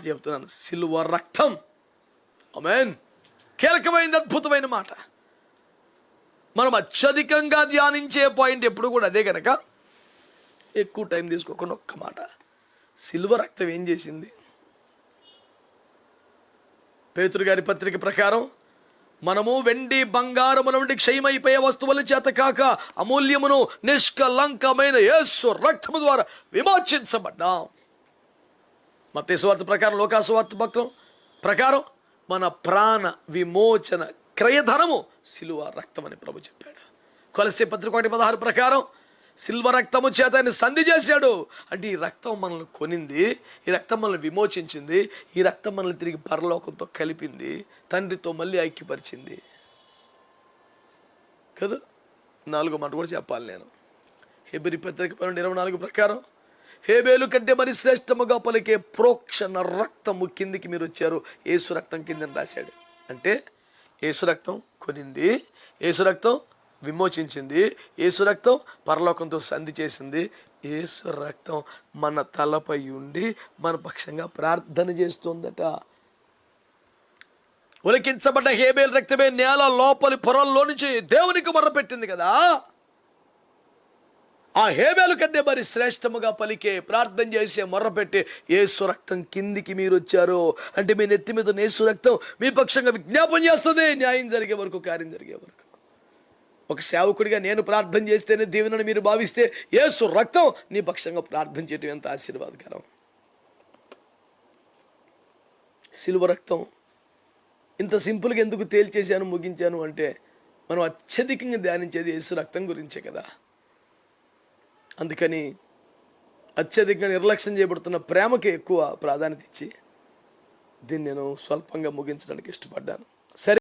చెప్తున్నాను. సిల్వ రక్తం. అమెన్ కీలకమైనది అద్భుతమైన మాట. మనం అత్యధికంగా ధ్యానించే పాయింట్ ఎప్పుడు కూడా అదే కనుక ఎక్కువ టైం తీసుకోకుండా ఒక్క మాట. సిల్వ రక్తం ఏం చేసింది? పేతురు గారి పత్రిక ప్రకారం మనము వెండి బంగారముల వంటి క్షయమైపోయే వస్తువుల చేత కాక అమూల్యమును నిష్కలంకమైన యేసు రక్తము ద్వారా విమోచించబడ్డాం. మత్తయి సువార్త ప్రకారం లోకాసువార్త భక్తం ప్రకారం మన ప్రాణ విమోచన క్రయధనము సిలువ రక్తం అని ప్రభు చెప్పాడు. కొలసే పత్రిక ఒకటి పదహారు ప్రకారం సిల్వ రక్తము చేత ఆయన సంధి చేశాడు. అంటే ఈ రక్తం మనల్ని కొనింది ఈ రక్తం మనల్ని విమోచించింది ఈ రక్తం మనల్ని తిరిగి పరలోకంతో కలిపింది తండ్రితో మళ్ళీ ఐక్యపరిచింది. కదా? నాలుగో మాట కూడా చెప్పాలి నేను. హెబిరి పత్రిక పన్నెండు ఇరవై నాలుగు ప్రకారం హేబేలు కంటే మరి శ్రేష్టముగా పలికే ప్రోక్షణ రక్తము కిందికి మీరు వచ్చారు. ఏసు రక్తం కిందని రాశాడు. అంటే ఏసు రక్తం కొనింది. ఏసు రక్తం విమోచించింది. ఏసు రక్తం పరలోకంతో సంధి చేసింది. ఏసు రక్తం మన తలపై ఉండి మన పక్షంగా ప్రార్థన చేస్తుందట. ఉలికించబడ్డ హేబేల్ రక్తమే నేల లోపలి పొరల్లో నుంచి దేవునికి మొరపెట్టింది కదా. ఆ హేబేలు కంటే మరి శ్రేష్టముగా పలికే ప్రార్థన చేసే మొర్రపెట్టి ఏసు రక్తం కిందికి మీరు వచ్చారు అంటే మీ నెత్తి మీద నేసు రక్తం మీ పక్షంగా విజ్ఞాపం చేస్తుంది. న్యాయం జరిగే వరకు కార్యం జరిగే వరకు. ఒక సేవకుడిగా నేను ప్రార్థన చేస్తేనే దీవెనని మీరు భావిస్తే ఏసు రక్తం నీ పక్షంగా ప్రార్థన చేయటం ఎంత ఆశీర్వాదకరం. సిలువ రక్తం ఇంత సింపుల్గా ఎందుకు తేల్చేశాను ముగించాను అంటే మనం అత్యధికంగా ధ్యానించేది యేసు రక్తం గురించే కదా. అందుకని అత్యధికంగా నిర్లక్ష్యం చేయబడుతున్న ప్రేమకి ఎక్కువ ప్రాధాన్యత ఇచ్చి దీన్ని నేను స్వల్పంగా ముగించడానికి ఇష్టపడ్డాను. సరే.